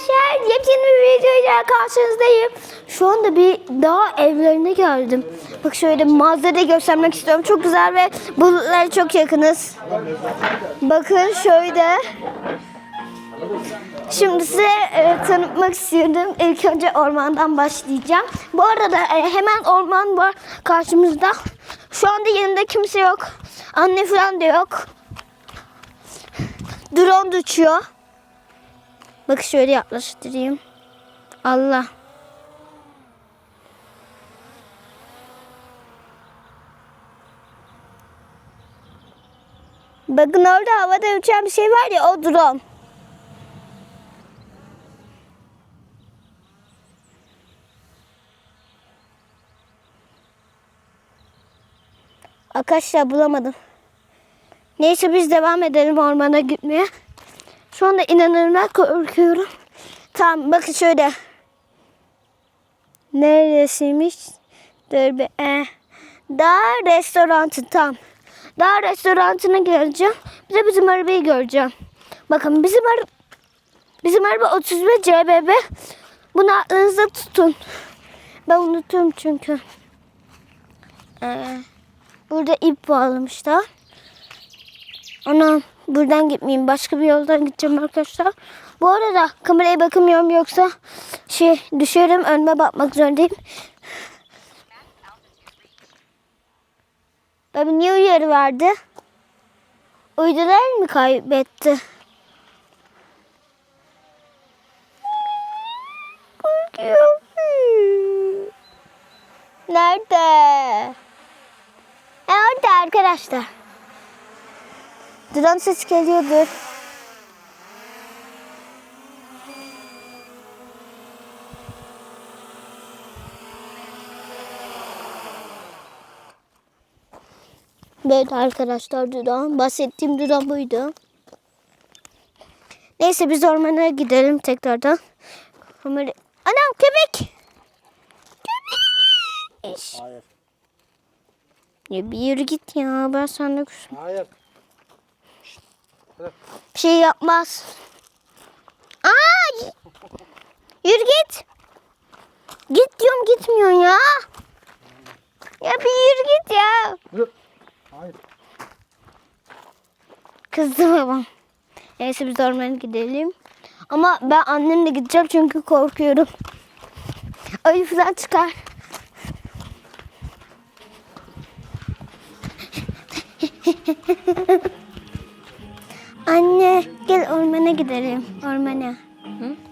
arkadaşlar yepyeni bir videoyla karşınızdayım. Şu anda bir dağ evlerine geldim. Bak şöyle manzarayı göstermek istiyorum. Çok güzel ve bulutlara çok yakınız. Bakın şöyle. Şimdi size e, tanıtmak istiyorum. İlk önce ormandan başlayacağım. Bu arada e, hemen orman var karşımızda. Şu anda yanında kimse yok. Anne falan da yok. Drone uçuyor. Bak şöyle yaklaştırayım. Allah. Bakın orada havada uçan bir şey var ya o drone. Arkadaşlar bulamadım. Neyse biz devam edelim ormana gitmeye. Şu anda inanılmaz korkuyorum. Tamam bakın şöyle. Neresiymiş? Dur bir. E. Daha restorantı tam. Daha restorantına geleceğim. Bir de bizim arabayı göreceğim. Bakın bizim ara bizim araba 35 CBB. Bunu aklınızda tutun. Ben unutuyorum çünkü. Ee, burada ip bağlamışlar. Anam buradan gitmeyeyim. Başka bir yoldan gideceğim arkadaşlar. Bu arada kameraya bakamıyorum yoksa şey düşerim önüme bakmak zorundayım. Tabii niye uyarı verdi? Uydular mı kaybetti? Nerede? E orada arkadaşlar. Drone ses geliyordur. Evet arkadaşlar drone. Bahsettiğim drone buydu. Neyse biz ormana gidelim tekrardan. Kamera... Anam köpek! Köpek! Hayır. Ya bir yürü git ya. Ben sana Hayır. Bir şey yapmaz. Aa! Yürü git. Git diyorum gitmiyorsun ya. Ya bir yürü git ya. Hayır. Kızdı babam. Neyse biz ormana gidelim. Ama ben annemle gideceğim çünkü korkuyorum. Ayı falan çıkar. Anne gel ormana gidelim. Ormana.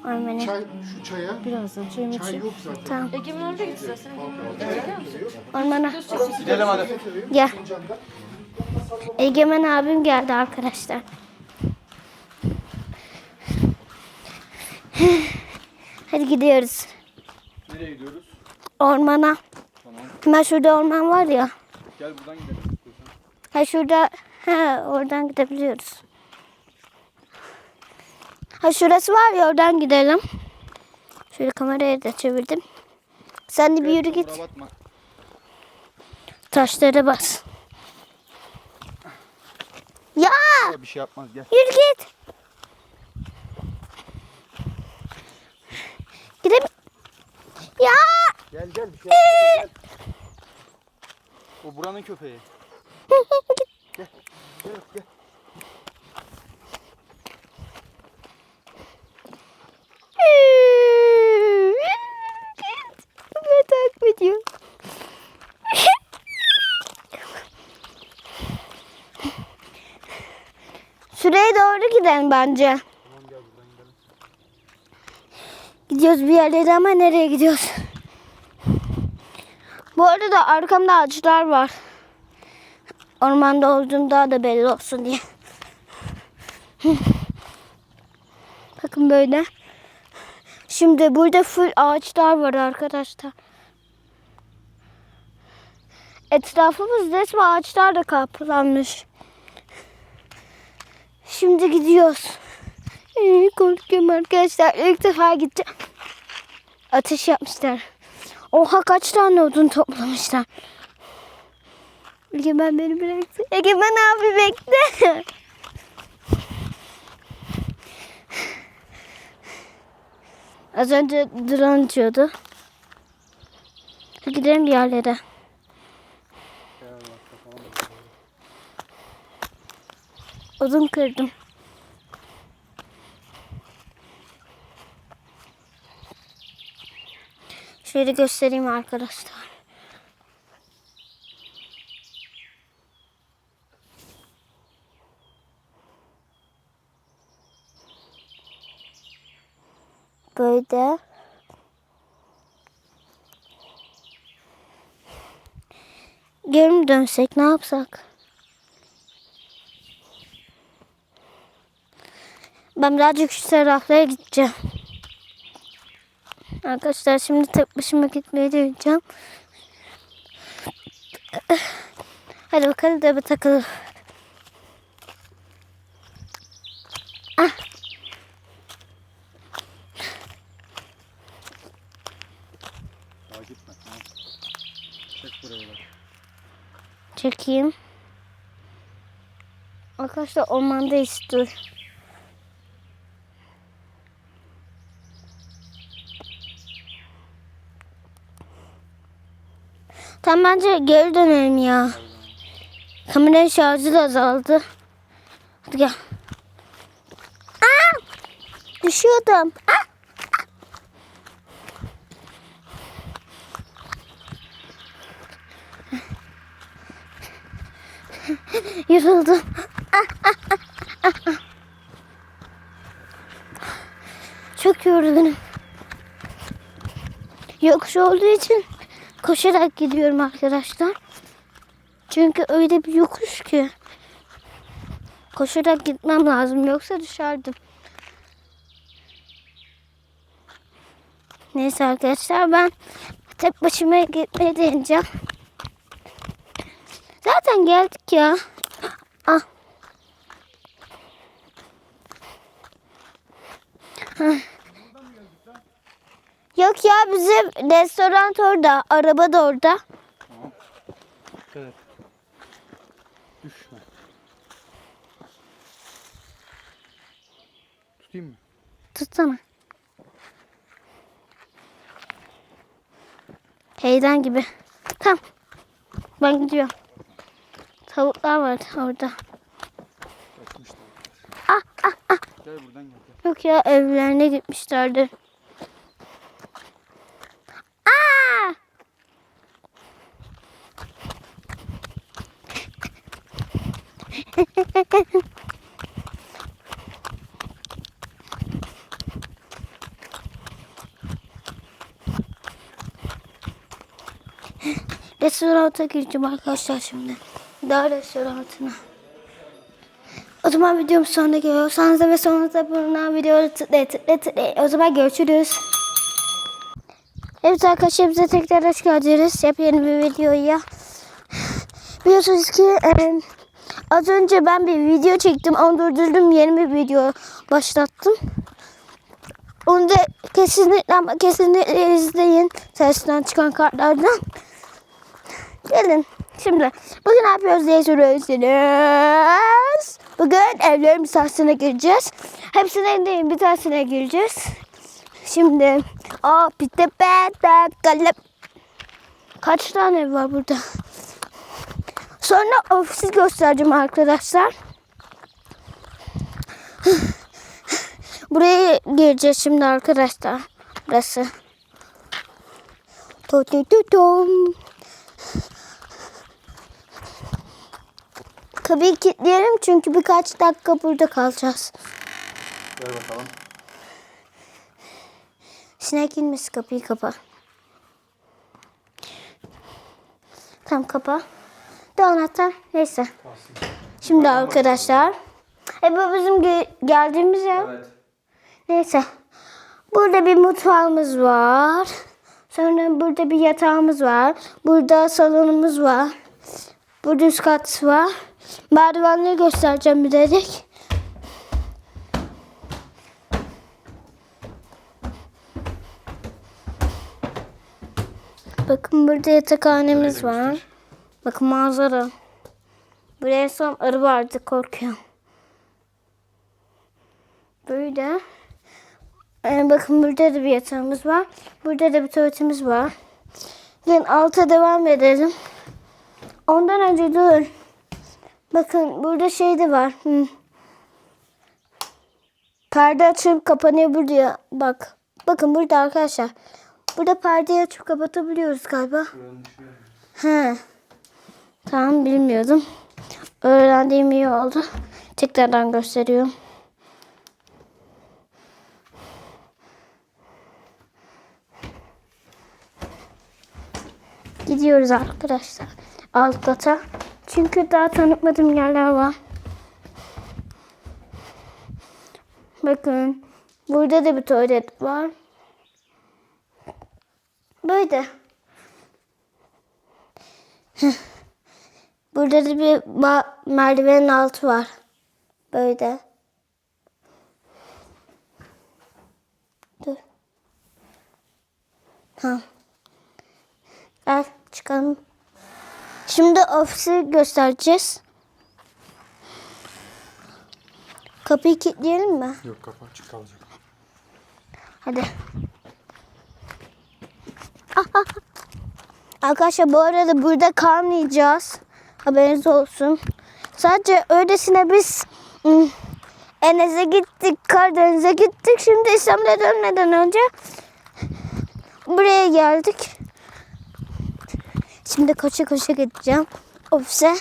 Ormana. Çay, şu çaya. Birazdan çayımı Çay içeyim. yok zaten. Tamam. Egemen orada gitti zaten. Ormana. Gidelim hadi. Gel. Egemen abim geldi arkadaşlar. Hadi gidiyoruz. Nereye gidiyoruz? Ormana. Tamam. Hemen şurada orman var ya. Gel buradan gidelim. Ha şurada. Ha oradan gidebiliyoruz. Ha şurası var ya oradan gidelim. Şöyle kamerayı da çevirdim. Sen de bir yürü git. Taşlara bas. Ya Bir şey yapmaz gel. yürü git. Gidem. Ya. Gel gel bir şey yapmaz gel. O buranın köpeği. Gel gel. Ben gidelim bence. Tamam gel buradan gidelim. Gidiyoruz bir yerlere ama nereye gidiyoruz? Bu arada arkamda ağaçlar var. Ormanda olduğum daha da belli olsun diye. Bakın böyle. Şimdi burada full ağaçlar var arkadaşlar. Etrafımız resmen ağaçlarla kaplanmış. Şimdi gidiyoruz. Ee, korkuyorum arkadaşlar. İlk defa gideceğim. Ateş yapmışlar. Oha kaç tane odun toplamışlar. Egemen beni bıraktı. Egemen abi bekle. Az önce drone. Hadi gidelim bir yerlere. Odun kırdım. Şöyle göstereyim arkadaşlar. Böyle. Geri mi dönsek ne yapsak? Ben birazcık şu taraflara gideceğim. Arkadaşlar şimdi tek başıma gitmeye deneyeceğim. Hadi bakalım da bir takalım. Daha gitme. Tamam. Çek burayı bak. Çekeyim. Arkadaşlar ormandayız dur. Tamam bence geri dönelim ya. Kameranın şarjı da azaldı. Hadi gel. Aa! Düşüyordum. Aa! Yoruldum. Çok yoruldum. Yokuş olduğu için koşarak gidiyorum arkadaşlar. Çünkü öyle bir yokuş ki. Koşarak gitmem lazım yoksa düşerdim. Neyse arkadaşlar ben tek başıma gitmeye deneyeceğim. Zaten geldik ya. Ah. Hah. Yok ya bizim restoran orada, araba da orada. Dikkat et. Düşme. Tutayım mı? Tutsana. Heyecan gibi. Tamam. Ben gidiyorum. Tavuklar var orada. Ah ah ah. Gel buradan gel. Yok ya evlerine gitmişlerdi. Aa! Restoranta gireceğim arkadaşlar şimdi. Daha restoranına. O zaman videom sonuna geliyorsanız ve sonunda bulunan videoyu tıklayın tıklayın tıklayın. O zaman görüşürüz. Evet arkadaşlar bize tekrar hoş geldiniz. Yepyeni bir videoya. Biliyorsunuz ki e, az önce ben bir video çektim. Onu durdurdum. Yeni bir video başlattım. Onu da kesinlikle ama kesinlikle izleyin. Sesten çıkan kartlardan. Gelin. Şimdi bugün ne yapıyoruz diye soruyorsunuz. Bugün evlerin bir tanesine gireceğiz. Hepsine değil bir tanesine gireceğiz. Şimdi o pite pete kalep. Kaç tane var burada? Sonra ofisi göstereceğim arkadaşlar. Buraya gireceğiz şimdi arkadaşlar. Burası. Tu tu tu tum. Kapıyı kilitleyelim çünkü birkaç dakika burada kalacağız. Gel bakalım. Sinek inmesi kapıyı kapa. Tamam kapa. De anahtar. Neyse. Şimdi arkadaşlar. E bu bizim ge- geldiğimiz. Evet. Neyse. Burada bir mutfağımız var. Sonra burada bir yatağımız var. Burada salonumuz var. Burada üst kat var. Merdivenleri göstereceğim bir dedik. Bakın burada yatakhanemiz var. Bakın manzara. Buraya son arı vardı korkuyorum. Böyle. Ee, bakın burada da bir yatağımız var. Burada da bir tuvaletimiz var. Gelin alta devam edelim. Ondan önce dur. Bakın burada şey de var. Hı. Perde açıp kapanıyor burada. Bak. Bakın burada arkadaşlar. Burada perdeyi açıp kapatabiliyoruz galiba. He. Tamam bilmiyordum. Öğrendiğim iyi oldu. Tekrardan gösteriyorum. Gidiyoruz arkadaşlar. Alt kata. Çünkü daha tanıtmadığım yerler var. Bakın. Burada da bir tuvalet var. Böyle. Burada da bir merdivenin altı var. Böyle. Dur. Tamam. Gel çıkalım. Şimdi ofisi göstereceğiz. Kapıyı kilitleyelim mi? Yok kapı açık kalacak. Hadi. Arkadaşlar bu arada burada kalmayacağız. Haberiniz olsun. Sadece öylesine biz ım, Enes'e gittik, Karadeniz'e gittik. Şimdi İstanbul'a dönmeden önce buraya geldik. Şimdi koşa koşa gideceğim ofise.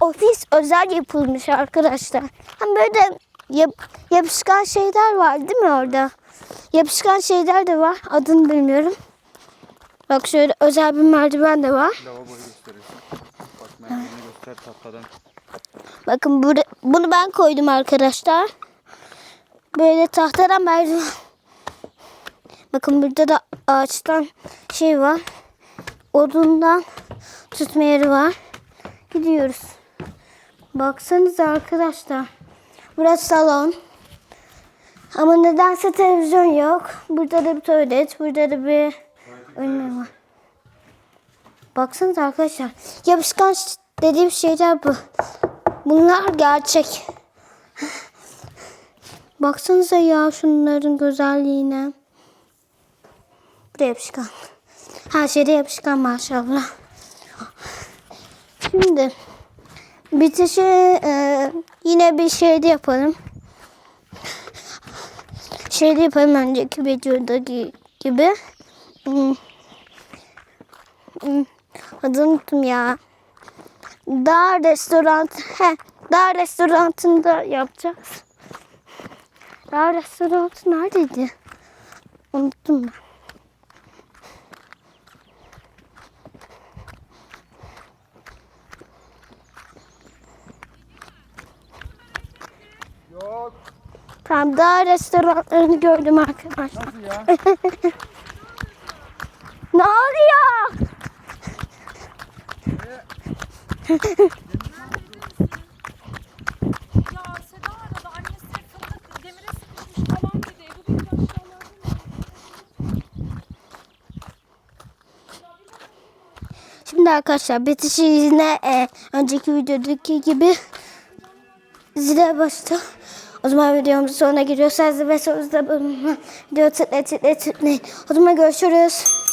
Ofis özel yapılmış arkadaşlar. Hem böyle yap- yapışkan şeyler var değil mi orada? Yapışkan şeyler de var. Adını bilmiyorum. Bak şöyle özel bir merdiven de var. Lavaboyu gösteriyorsun. Bak merdiveni göster tahtadan. Bakın burada, bunu ben koydum arkadaşlar. Böyle tahtadan merdiven. Bakın burada da ağaçtan şey var. Odundan tutma yeri var. Gidiyoruz. Baksanıza arkadaşlar. Burası salon. Ama nedense televizyon yok. Burada da bir tuvalet. Burada da bir önlem var. Baksanıza arkadaşlar. Yapışkan dediğim şeyler bu. Bunlar gerçek. Baksanıza ya şunların güzelliğine. Bu da yapışkan. Her şeyde yapışkan maşallah. Şimdi bitişi e, yine bir şeyde yapalım. Şeyde yapalım önceki videodaki gibi. Hmm. Hmm. Adını unuttum ya. Dağ restoran, he, dağ restoranında yapacağız. Dağ restoranı neredeydi? Unuttum ben. Yok. Tamam dağ restoranlarını gördüm arkadaşlar. Nasıl ya? Ne oluyor? Şimdi arkadaşlar bitişi yine e, önceki videodaki gibi zile bastı. O zaman videomuzun sonuna giriyoruz. Sözde ve bölümü video tıkla tıkla tıklayın. O zaman görüşürüz.